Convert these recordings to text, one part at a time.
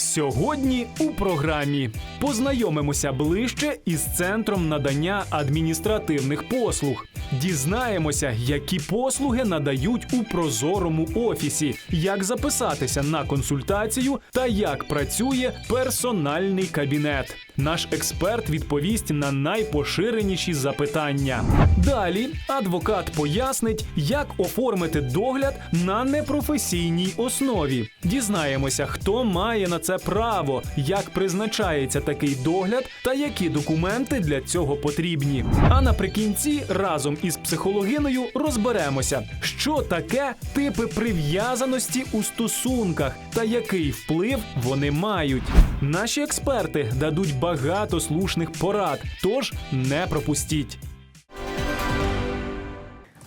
Сьогодні у програмі познайомимося ближче із центром надання адміністративних послуг. Дізнаємося, які послуги надають у прозорому офісі, як записатися на консультацію та як працює персональний кабінет. Наш експерт відповість на найпоширеніші запитання. Далі адвокат пояснить, як оформити догляд на непрофесійній основі. Дізнаємося, хто має на це право, як призначається такий догляд та які документи для цього потрібні. А наприкінці разом із психологиною розберемося, що таке типи прив'язаності у стосунках та який вплив вони мають. Наші експерти дадуть багато слушних порад, тож не пропустіть.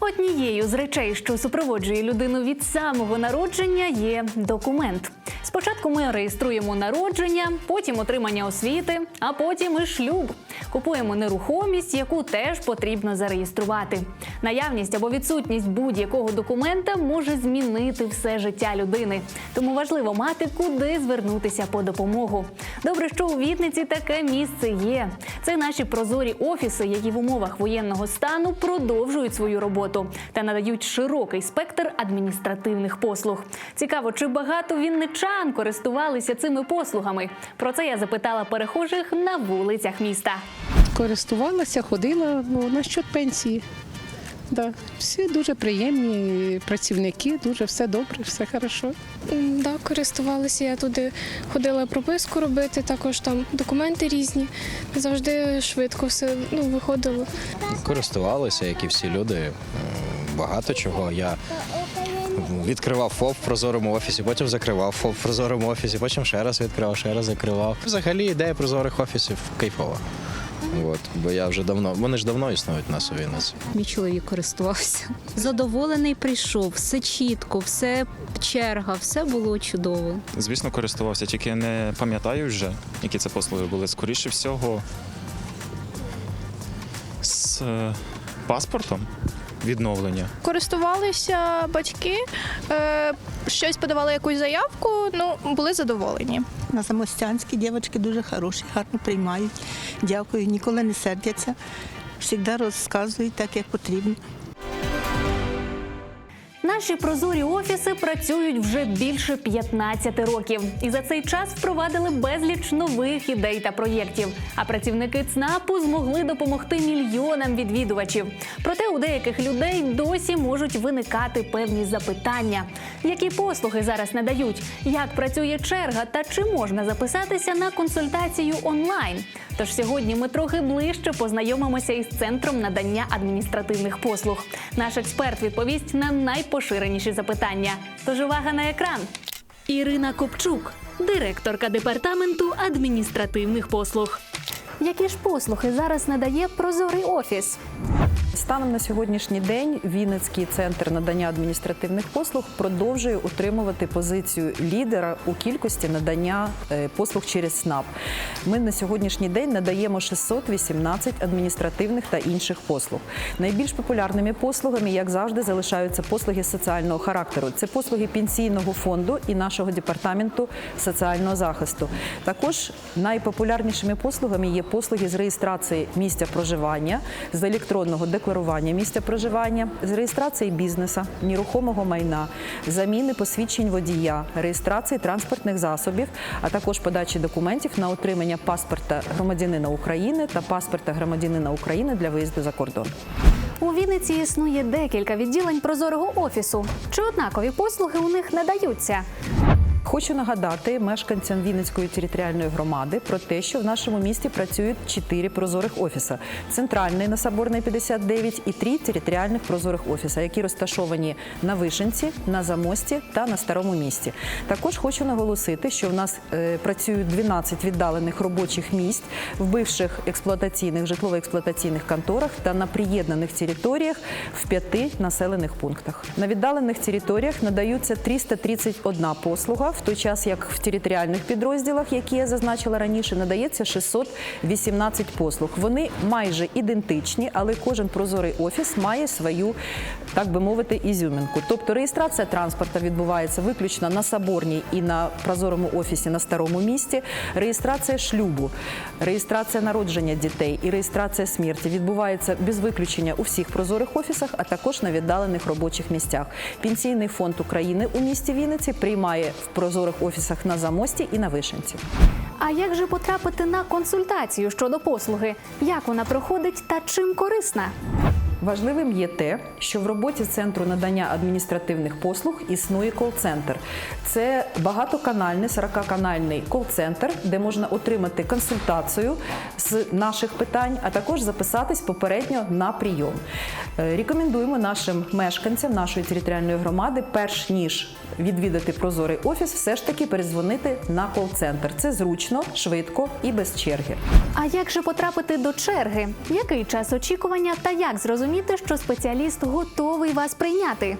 Однією з речей, що супроводжує людину від самого народження, є документ. Спочатку ми реєструємо народження, потім отримання освіти, а потім і шлюб. Купуємо нерухомість, яку теж потрібно зареєструвати. Наявність або відсутність будь-якого документа може змінити все життя людини. Тому важливо мати куди звернутися по допомогу. Добре, що у Вітниці таке місце є. Це наші прозорі офіси, які в умовах воєнного стану продовжують свою роботу та надають широкий спектр адміністративних послуг. Цікаво, чи багато вінничан користувалися цими послугами. Про це я запитала перехожих на вулицях міста. Користувалася, ходила ну, на пенсії. Да. Всі дуже приємні працівники, дуже все добре, все хорошо. Да, користувалася. Я туди ходила прописку робити, також там документи різні. Завжди швидко все ну, виходило. користувалися, як і всі люди. Багато чого. Я відкривав ФОП в прозорому офісі, потім закривав ФОП в прозорому офісі, потім ще раз відкривав, ще раз закривав. Взагалі ідея прозорих офісів кайфова. От, бо я вже давно, вони ж давно існують у нас у Вінниці. Мій чоловік користувався. Задоволений прийшов, все чітко, все черга, все було чудово. Звісно, користувався, тільки я не пам'ятаю вже, які це послуги були. Скоріше всього, з е, паспортом відновлення. користувалися батьки, е, щось подавали якусь заявку, ну були задоволені. На самостянські дівчатки дуже хороші, гарно приймають. Дякую, ніколи не сердяться. Завжди розказують так, як потрібно. Наші прозорі офіси працюють вже більше 15 років, і за цей час впровадили безліч нових ідей та проєктів. А працівники ЦНАПу змогли допомогти мільйонам відвідувачів. Проте у деяких людей досі можуть виникати певні запитання: які послуги зараз надають, як працює черга та чи можна записатися на консультацію онлайн. Тож сьогодні ми трохи ближче познайомимося із центром надання адміністративних послуг. Наш експерт відповість на найпоширеніші запитання. Тож увага на екран. Ірина Копчук, директорка департаменту адміністративних послуг. Які ж послуги зараз надає прозорий офіс? Станом на сьогоднішній день Вінницький центр надання адміністративних послуг продовжує утримувати позицію лідера у кількості надання е, послуг через СНАП. Ми на сьогоднішній день надаємо 618 адміністративних та інших послуг. Найбільш популярними послугами, як завжди, залишаються послуги соціального характеру. Це послуги пенсійного фонду і нашого департаменту соціального захисту. Також найпопулярнішими послугами є послуги з реєстрації місця проживання, з електронного декларування місця проживання, з реєстрації бізнеса, нерухомого майна, заміни посвідчень водія, реєстрації транспортних засобів, а також подачі документів на отримання паспорта громадянина України та паспорта громадянина України для виїзду за кордон. У Вінниці існує декілька відділень прозорого офісу. Чи однакові послуги у них надаються? Хочу нагадати мешканцям Вінницької територіальної громади про те, що в нашому місті працюють чотири прозорих офіси: центральний на Соборної 59 і три територіальних прозорих офіси, які розташовані на Вишенці, на Замості та на старому місті. Також хочу наголосити, що в нас е, працюють 12 віддалених робочих місць в бивших експлуатаційних житлово-експлуатаційних конторах та на приєднаних територіях в п'яти населених пунктах. На віддалених територіях надаються 331 послуга, в той час як в територіальних підрозділах, які я зазначила раніше, надається 618 послуг. Вони майже ідентичні, але кожен прозорий офіс має свою, так би мовити, ізюмінку. Тобто реєстрація транспорту відбувається виключно на Соборній і на прозорому офісі на старому місті. Реєстрація шлюбу, реєстрація народження дітей і реєстрація смерті відбувається без виключення у всіх прозорих офісах, а також на віддалених робочих місцях. Пенсійний фонд України у місті Вінниці приймає в прозорих офісах на Замості і на Вишенці. А як же потрапити на консультацію щодо послуги? Як вона проходить та чим корисна? Важливим є те, що в роботі центру надання адміністративних послуг існує кол-центр. Це багатоканальний, 40-канальний кол-центр, де можна отримати консультацію з наших питань, а також записатись попередньо на прийом. Е, Рекомендуємо нашим мешканцям нашої територіальної громади, перш ніж відвідати прозорий офіс, все ж таки перезвонити на кол-центр. Це зручно, швидко і без черги. А як же потрапити до черги? Який час очікування та як зрозуміти, що спеціаліст готовий вас прийняти?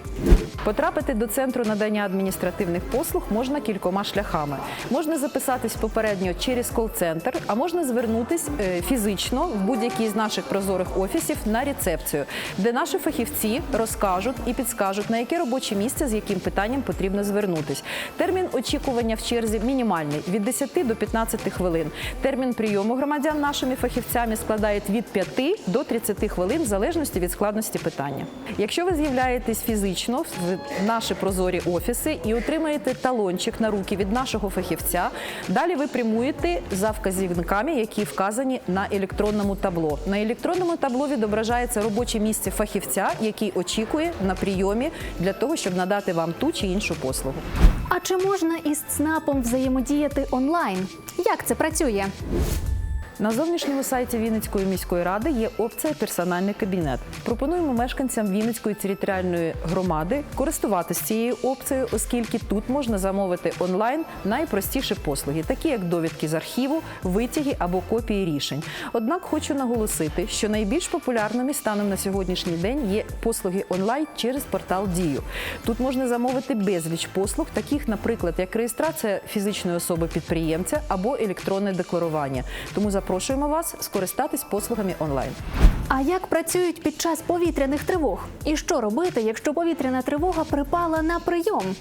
Потрапити до центру надання адміністративних послуг можна кількома шляхами. Можна записатись попередньо через кол-центр, а можна звернутись е, фізично в будь-який з наших прозорих офісів на рецепцію, де наші фахівці розкажуть і підскажуть, на яке робоче місце з яким питанням потрібно звернутись. Термін очікування в черзі мінімальний від 10 до 15 хвилин. Термін прийому громадян нашими фахівцями складає від 5 до 30 хвилин в залежності від складності питання. Якщо ви з'являєтесь фізично в наші прозорі офіси і отримаєте талончик на руки від нашого фахівця, далі ви прямуєте за вказівниками, які вказані на електронному табло. На електронному табло відображається робоче місце фахівця, який очікує на прийомі для того, щоб надати вам ту чи іншу послугу. А чи можна із ЦНАПом взаємодіяти онлайн? Як це працює? На зовнішньому сайті Вінницької міської ради є опція персональний кабінет. Пропонуємо мешканцям Вінницької територіальної громади користуватися цією опцією, оскільки тут можна замовити онлайн найпростіші послуги, такі як довідки з архіву, витяги або копії рішень. Однак хочу наголосити, що найбільш популярними станом на сьогоднішній день є послуги онлайн через портал Дію. Тут можна замовити безліч послуг, таких, наприклад, як реєстрація фізичної особи підприємця або електронне декларування. Тому запрошуємо вас скористатись послугами онлайн. А як працюють під час повітряних тривог? І що робити, якщо повітряна тривога припала на прийом?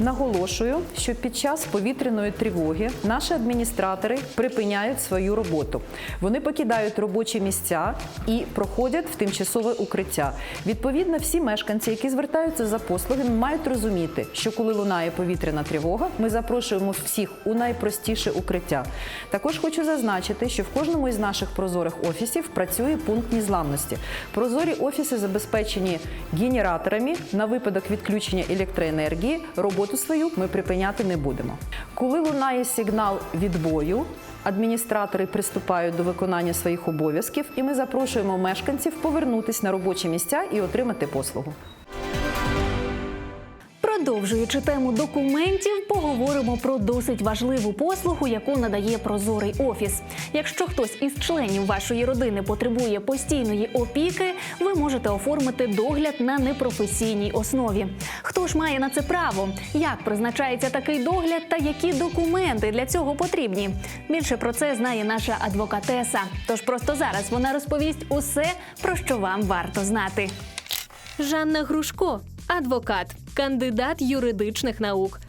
Наголошую, що під час повітряної тривоги наші адміністратори припиняють свою роботу. Вони покидають робочі місця і проходять в тимчасове укриття. Відповідно, всі мешканці, які звертаються за послугами, мають розуміти, що коли лунає повітряна тривога, ми запрошуємо всіх у найпростіше укриття. Також хочу зазначити, що в кожному із наших прозорих офісів працює пункт незламності. Прозорі офіси забезпечені генераторами на випадок відключення електроенергії. Роботу свою ми припиняти не будемо. Коли лунає сигнал відбою, адміністратори приступають до виконання своїх обов'язків, і ми запрошуємо мешканців повернутися на робочі місця і отримати послугу. Продовжуючи тему документів, поговоримо про досить важливу послугу, яку надає прозорий офіс. Якщо хтось із членів вашої родини потребує постійної опіки, ви можете оформити догляд на непрофесійній основі. Хто ж має на це право? Як призначається такий догляд та які документи для цього потрібні? Більше про це знає наша адвокатеса. Тож просто зараз вона розповість усе, про що вам варто знати. Жанна Грушко, адвокат, кандидат юридичних наук.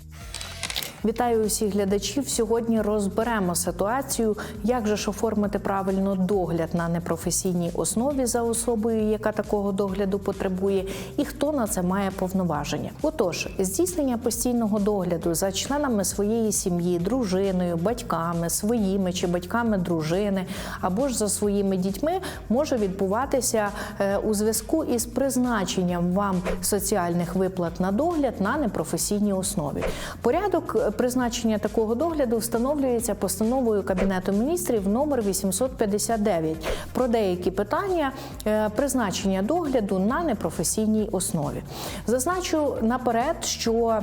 Вітаю усіх глядачів. Сьогодні розберемо ситуацію, як же ж оформити правильно догляд на непрофесійній основі за особою, яка такого догляду потребує, і хто на це має повноваження. Отож, здійснення постійного догляду за членами своєї сім'ї, дружиною, батьками, своїми чи батьками дружини або ж за своїми дітьми може відбуватися е, у зв'язку із призначенням вам соціальних виплат на догляд на непрофесійній основі. Порядок е, призначення такого догляду встановлюється постановою Кабінету міністрів номер 859 про деякі питання е, призначення догляду на непрофесійній основі. Зазначу наперед, що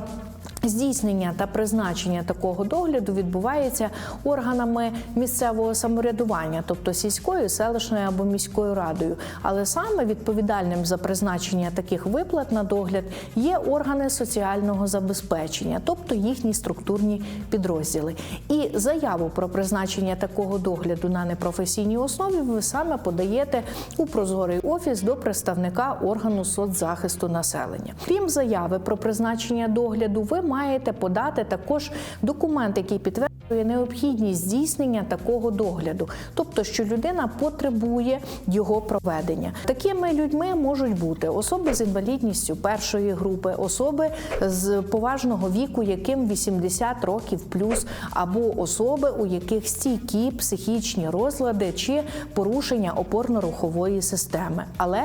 Здійснення та призначення такого догляду відбувається органами місцевого самоврядування, тобто сільською, селищною або міською радою. Але саме відповідальним за призначення таких виплат на догляд є органи соціального забезпечення, тобто їхні структурні підрозділи. І заяву про призначення такого догляду на непрофесійній основі ви саме подаєте у прозорий офіс до представника органу соцзахисту населення. Крім заяви про призначення догляду, ви маєте подати також документ, який підтверджує необхідність здійснення такого догляду, тобто, що людина потребує його проведення. Такими людьми можуть бути особи з інвалідністю першої групи, особи з поважного віку, яким 80 років плюс, або особи, у яких стійкі психічні розлади чи порушення опорно-рухової системи, але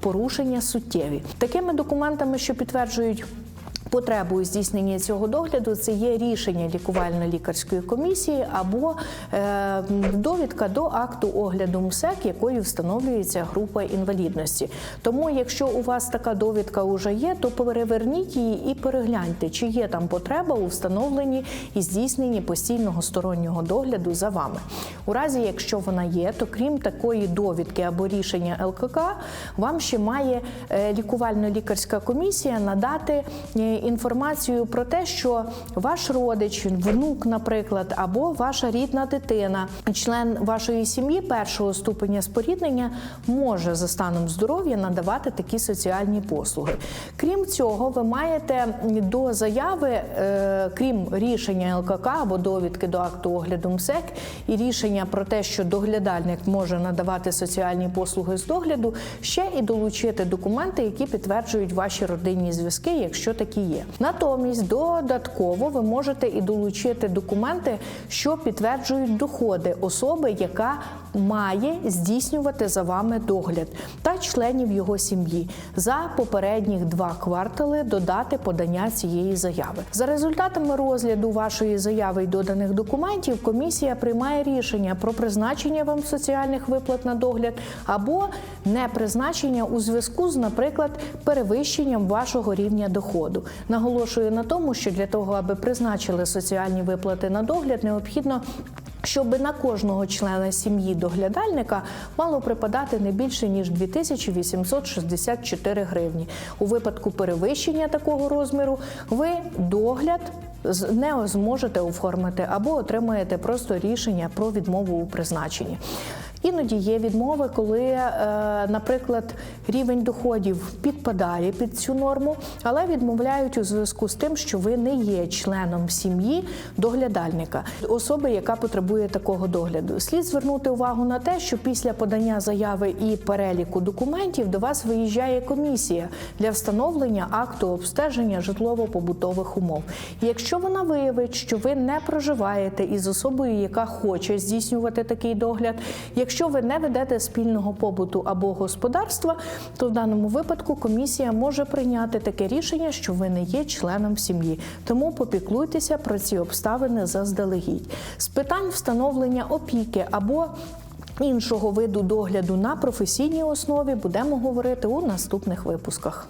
порушення суттєві. Такими документами, що підтверджують Потребою здійснення цього догляду це є рішення лікувально-лікарської комісії або е, довідка до акту огляду МСЕК, якою встановлюється група інвалідності. Тому, якщо у вас така довідка вже є, то переверніть її і перегляньте, чи є там потреба у встановленні і здійсненні постійного стороннього догляду за вами. У разі, якщо вона є, то крім такої довідки або рішення ЛКК, вам ще має е, лікувально-лікарська комісія надати інформацію про те, що ваш родич, внук, наприклад, або ваша рідна дитина, член вашої сім'ї першого ступеня споріднення, може за станом здоров'я надавати такі соціальні послуги. Крім цього, ви маєте до заяви, е, крім рішення ЛКК або довідки до акту огляду МСЕК і рішення про те, що доглядальник може надавати соціальні послуги з догляду, ще і долучити документи, які підтверджують ваші родинні зв'язки, якщо такі є. Натомість додатково ви можете і долучити документи, що підтверджують доходи особи, яка має здійснювати за вами догляд та членів його сім'ї за попередніх два квартали до дати подання цієї заяви. За результатами розгляду вашої заяви й доданих документів, комісія приймає рішення про призначення вам соціальних виплат на догляд або не призначення у зв'язку з, наприклад, перевищенням вашого рівня доходу. Наголошую на тому, що для того, аби призначили соціальні виплати на догляд, необхідно. Щоб на кожного члена сім'ї доглядальника мало припадати не більше ніж 2864 гривні. У випадку перевищення такого розміру ви догляд не зможете оформити або отримаєте просто рішення про відмову у призначенні. Іноді є відмови, коли, е, наприклад, рівень доходів підпадає під цю норму, але відмовляють у зв'язку з тим, що ви не є членом сім'ї доглядальника, особи, яка потребує такого догляду. Слід звернути увагу на те, що після подання заяви і переліку документів до вас виїжджає комісія для встановлення акту обстеження житлово-побутових умов. Якщо вона виявить, що ви не проживаєте із особою, яка хоче здійснювати такий догляд, якщо ви не ведете спільного побуту або господарства, то в даному випадку комісія може прийняти таке рішення, що ви не є членом сім'ї. Тому попіклуйтеся про ці обставини заздалегідь. З питань встановлення опіки або іншого виду догляду на професійній основі будемо говорити у наступних випусках.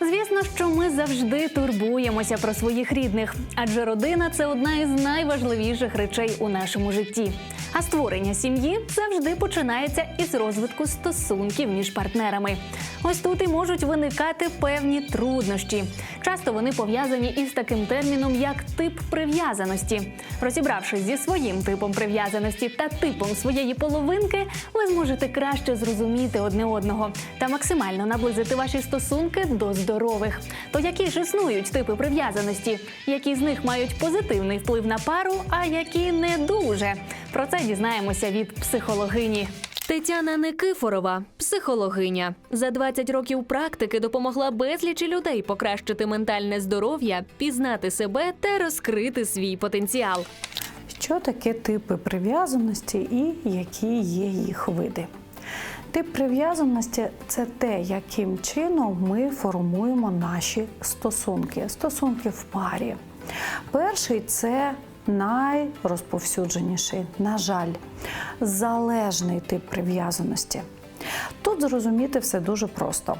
Звісно, що ми завжди турбуємося про своїх рідних, адже родина це одна із найважливіших речей у нашому житті. А створення сім'ї завжди починається із розвитку стосунків між партнерами. Ось тут і можуть виникати певні труднощі. Часто вони пов'язані із таким терміном, як тип прив'язаності. Розібравшись зі своїм типом прив'язаності та типом своєї половинки, ви зможете краще зрозуміти одне одного та максимально наблизити ваші стосунки до здорових. То які ж існують типи прив'язаності? Які з них мають позитивний вплив на пару, а які не дуже? Про це дізнаємося від психологині. Тетяна Никифорова, психологиня, за 20 років практики допомогла безлічі людей покращити ментальне здоров'я, пізнати себе та розкрити свій потенціал. Що таке типи прив'язаності і які є їх види? Тип прив'язаності це те, яким чином ми формуємо наші стосунки, стосунки в парі. Перший це найрозповсюдженіший, на жаль, залежний тип прив'язаності. Тут зрозуміти все дуже просто.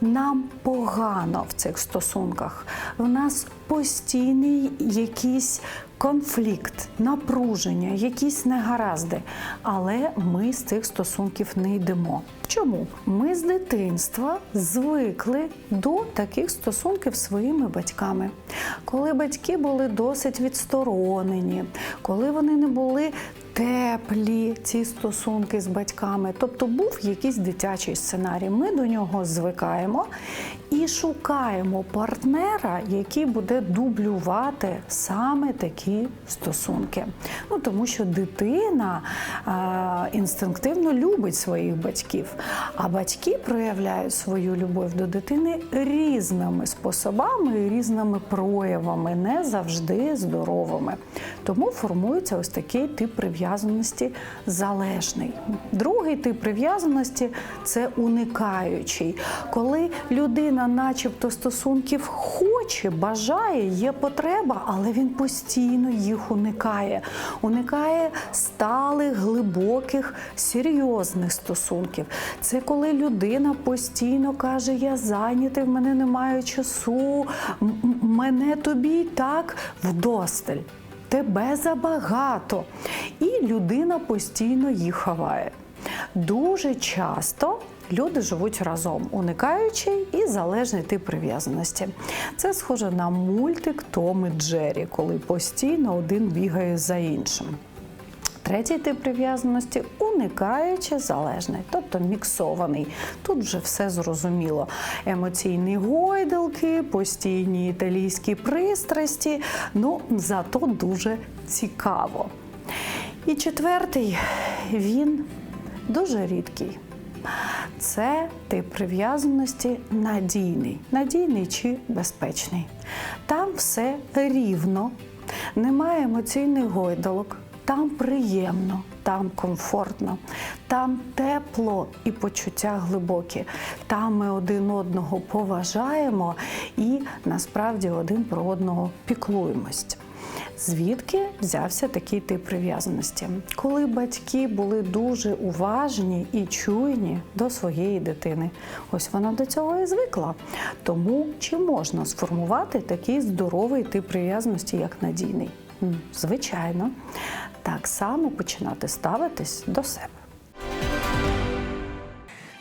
нам погано в цих стосунках. В нас постійний якийсь конфлікт, напруження, якісь негаразди. Але ми з цих стосунків не йдемо. Чому? Ми з дитинства звикли до таких стосунків своїми батьками. Коли батьки були досить відсторонені, коли вони не були теплі ці стосунки з батьками, тобто був якийсь дитячий сценарій. Ми до нього звикаємо і шукаємо партнера, який буде дублювати саме такі стосунки. Ну тому що дитина а, інстинктивно любить своїх батьків, а батьки проявляють свою любов до дитини різними способами і різними проявами, не завжди здоровими. Тому формується ось такий тип прив'язаності залежний. Другий тип прив'язаності це уникаючий, коли людина, начебто, стосунків хоче, бажає, є потреба, але він постійно їх уникає. Уникає сталих, глибоких, серйозних стосунків. Це коли людина постійно каже: Я зайнятий, в мене немає часу, мене тобі так вдосталь тебе забагато. І людина постійно їх ховає. Дуже часто люди живуть разом, уникаючи і залежний тип прив'язаності. Це схоже на мультик Том і Джері, коли постійно один бігає за іншим. Третій тип прив'язаності уникаючи залежний, тобто міксований. Тут вже все зрозуміло. Емоційні гойдалки, постійні італійські пристрасті, ну зато дуже цікаво. І четвертий він дуже рідкий. Це тип прив'язаності надійний, надійний чи безпечний. Там все рівно, немає емоційних гойдалок, там приємно, там комфортно, там тепло і почуття глибокі. Там ми один одного поважаємо і насправді один про одного піклуємось. Звідки взявся такий тип прив'язаності? Коли батьки були дуже уважні і чуйні до своєї дитини, ось вона до цього і звикла. Тому чи можна сформувати такий здоровий тип прив'язаності, як надійний? Звичайно, так само починати ставитись до себе.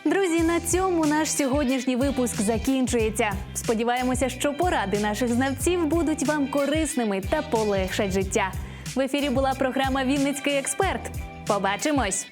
Друзі, на цьому наш сьогоднішній випуск закінчується. Сподіваємося, що поради наших знавців будуть вам корисними та полегшать життя. В ефірі була програма Вінницький експерт. Побачимось!